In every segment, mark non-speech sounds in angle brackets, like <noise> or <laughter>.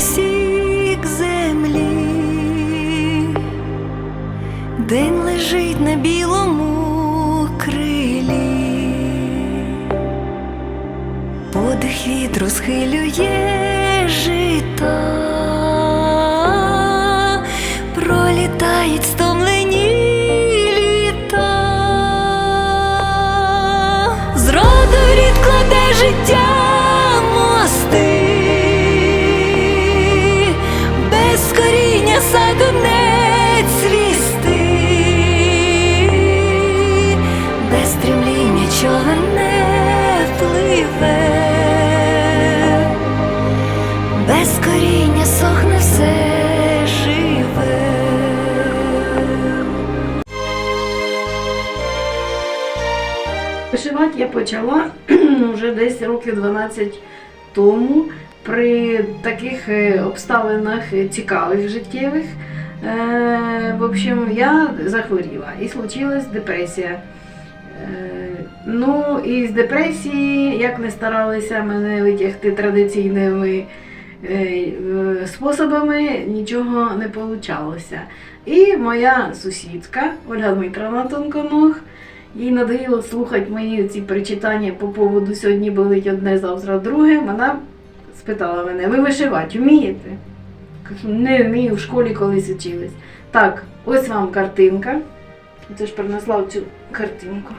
Синє сік землі, день лежить на білому крилі, подих вітру схилює жита, пролітають стомлені літа, зроду відкладе життя Вишивати я почала <clears throat> вже десь років 12 тому при таких е, обставинах цікавих життєвих. Е, В общем, я захворіла і случилась депресія. Е, Ну, і з депресії, як не старалися мене витягти традиційними способами, нічого не вийшло. І моя сусідка Ольга Дмитровна Тонконог, їй надоїло слухати мої ці причитання по поводу сьогодні болить одне, завтра друге. Вона спитала мене, ви вишивати вмієте? Не вмію, в школі колись учились. Так, ось вам картинка. Це ж принесла цю картинку.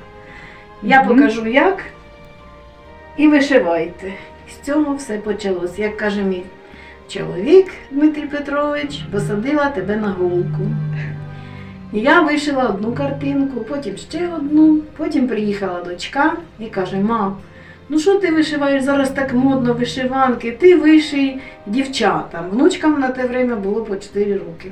Я покажу як. І вишивайте. З цього все почалось. Як каже мій чоловік Дмитрій Петрович, посадила тебе на голку. І я вишила одну картинку, потім ще одну, потім приїхала дочка і каже: мам, ну що ти вишиваєш зараз так модно вишиванки? Ти виший дівчатам. Внучкам на те время було по 4 роки.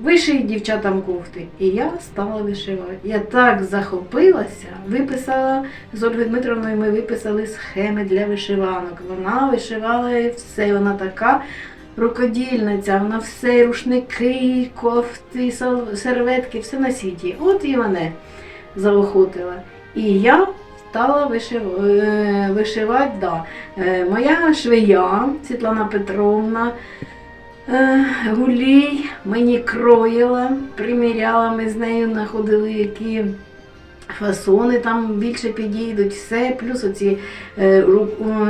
Виший дівчатам кофти. І я стала вишивати. Я так захопилася, виписала з Ольгою Дмитровною, ми виписали схеми для вишиванок. Вона вишивала все, вона така рукодільниця, вона все, рушники, кофти, серветки, все на світі. От і мене заохотила. І я стала вишив... е, вишивати. Да. Е, Моя швея Світлана Петровна. е, Гулій мені кроїла, приміряла, ми з нею знаходили які фасони там більше підійдуть, все, плюс оці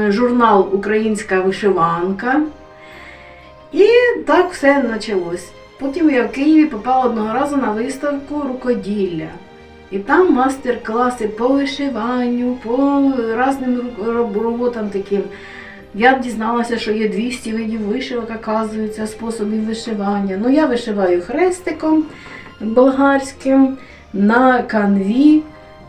журнал Українська вишиванка. І так все почалось. Потім я в Києві попала одного разу на виставку рукоділля. І там мастер-класи по вишиванню, по різним роботам таким. Я дізналася, що є 200 видів вишивок, оказується, способів вишивання. Ну, я вишиваю хрестиком болгарським на канві,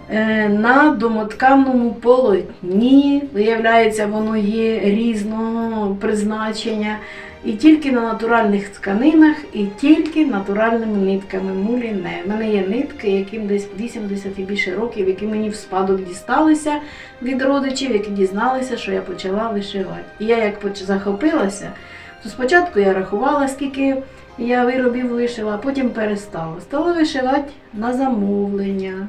е, на домотканному полотні. Виявляється, воно є різного призначення. І тільки на натуральних тканинах, і тільки натуральними нитками муліне. У мене є нитки, яким десь 80 і більше років, які мені в спадок дісталися від родичів, які дізналися, що я почала вишивати. І я як захопилася, то спочатку я рахувала, скільки я виробів вишила, а потім перестала. Стала вишивати на замовлення.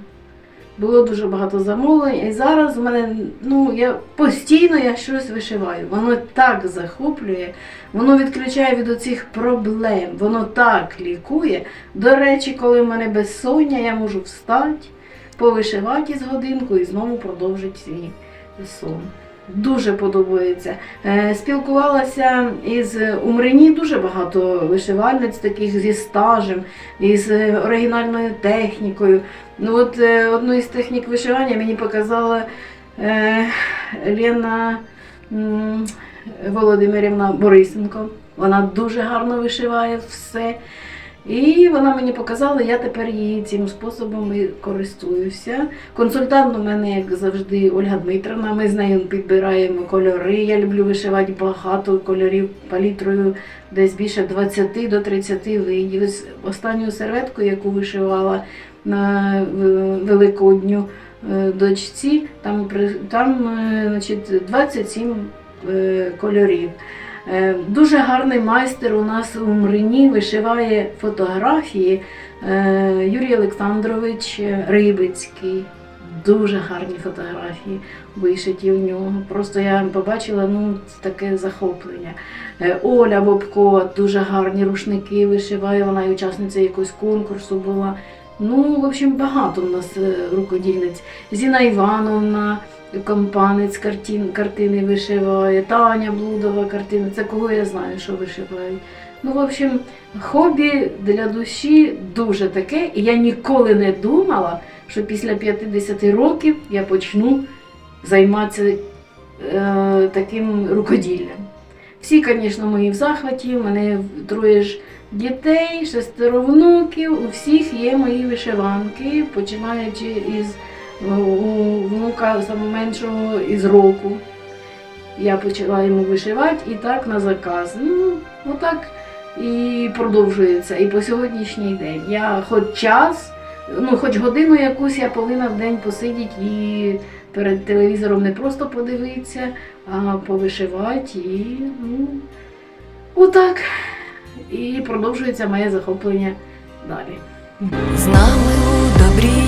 Було дуже багато замовлень, і зараз у мене ну я постійно я щось вишиваю. Воно так захоплює, воно відключає від оцих проблем, воно так лікує. До речі, коли в мене безсоння, я можу встати, повишивати з годинку і знову продовжити свій сон. Дуже подобається. Е, Спілкувалася із у Мрині дуже багато вишивальниць, таких зі стажем, із оригінальною технікою. Ну от е, одну із технік вишивання мені показала е, Лена Володимирівна Борисенко. Вона дуже гарно вишиває все. І вона мені показала, я тепер її цим способом і користуюся. Консультант у мене, як завжди, Ольга Дмитровна. Ми з нею підбираємо кольори. Я люблю вишивати багато кольорів палітрою, десь більше 20 до 30 видів. Останню серветку, яку вишивала на Великодню е, дочці, там, там е, значить, 27 е, кольорів. Е, Дуже гарний майстер у нас у Мрині вишиває фотографії е, Юрій Олександрович Рибицький. дуже гарні фотографії вишиті в нього. Просто я побачила ну, таке захоплення. Е, Оля Бобко дуже гарні рушники вишиває, вона і учасниця якогось конкурсу була. Ну, в общем, багато в нас е, рукодільниць. Зіна Івановна, компанець картин, картини вишиває, Таня Блудова картини. Це кого я знаю, що вишивають. Ну, в общем, хобі для душі дуже таке, і я ніколи не думала, що після 50 років я почну займатися е, таким рукоділлям. Всі, звісно, мої в захваті, у мене троє ж дітей, шестеро внуків, у всіх є мої вишиванки, починаючи із у внука самого меншого із року. Я почала йому вишивати і так на заказ. Ну, отак і продовжується. І по сьогоднішній день. Я хоч час, ну хоч годину якусь я повинна в день посидіти і перед телевізором не просто подивитися, а повишивати. І ну, отак. І продовжується моє захоплення далі. З нами у добрі